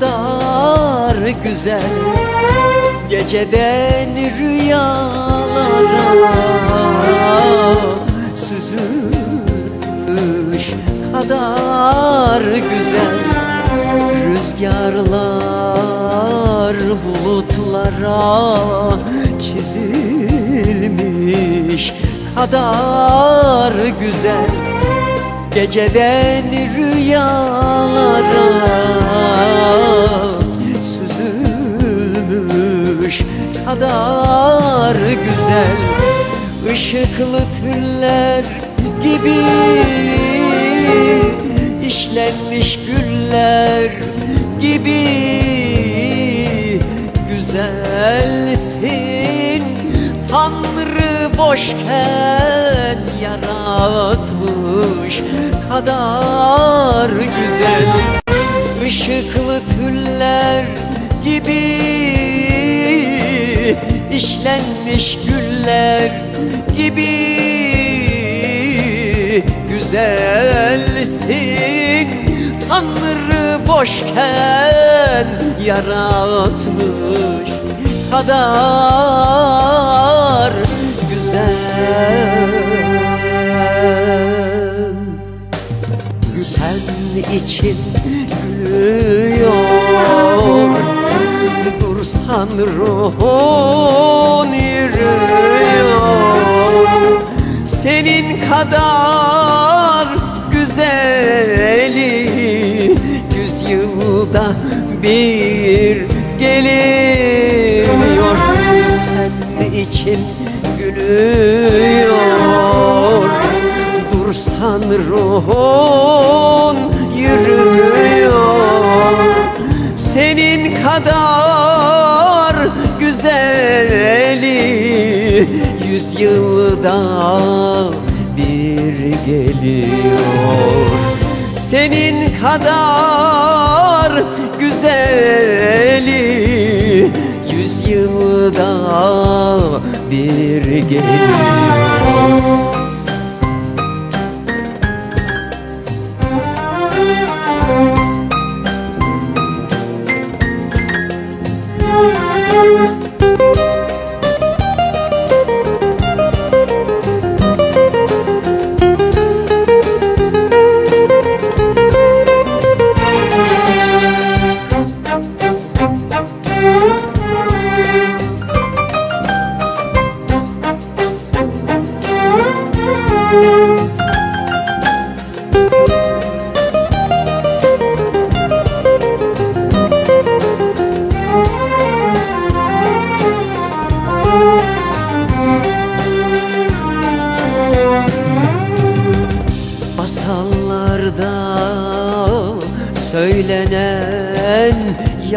kadar güzel. Geceden rüyalara süzülmüş kadar güzel. Rüzgarlar bulutlara çizilmiş kadar güzel Geceden rüyalara süzülmüş kadar güzel Işıklı tüller gibi işlenmiş güller gibi güzelsin. Tanrı boşken yaratmış kadar güzel. Işıklı tüller gibi işlenmiş güller gibi güzelsin. Tanrı boşken yaratmış kadar güzel Sen için gülüyor Dursan ruhun yürüyor. Senin kadar güzeli Yüzyılda bir geliyor. Sen için gülüyor Dursan ruhun yürüyor. Senin kadar güzeli Yüzyılda bir geliyor. Senin kadar güzeli Yüzyılda bir geliyor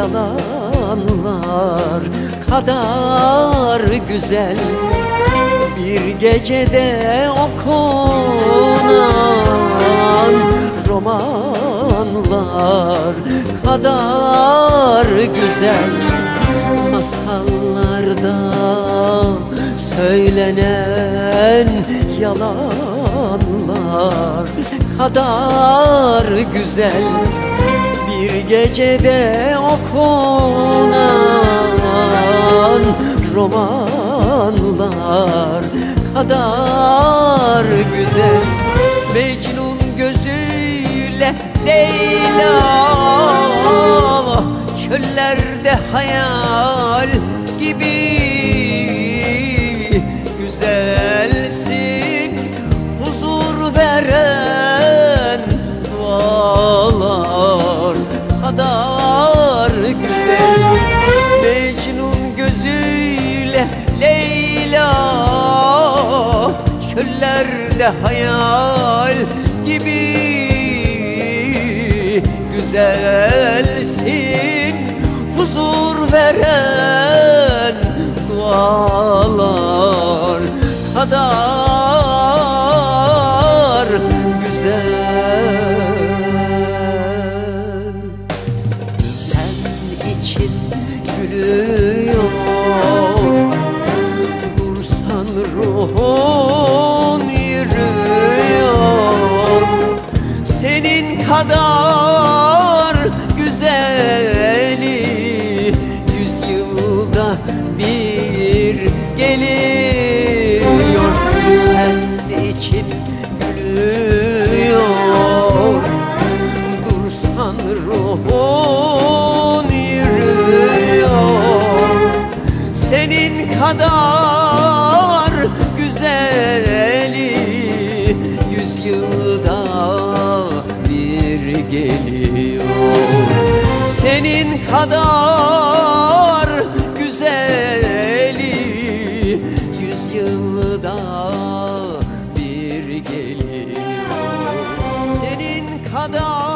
yalanlar kadar güzel. Bir gecede okunan romanlar kadar güzel. Masallarda söylenen yalanlar kadar güzel gecede okunan romanlar kadar güzel. Mecnun gözüyle Leyla Çöllerde hayal gibi Çöllerde hayal gibi. Güzelsin Huzur veren dualar kadar güzeli Yüz yılda bir geliyor. Sen için gülüyor. Dursan ruhun yürüyor. Senin kadar güzeli geliyor. Senin kadar güzeli Yüzyılda bir geliyor. Senin kadar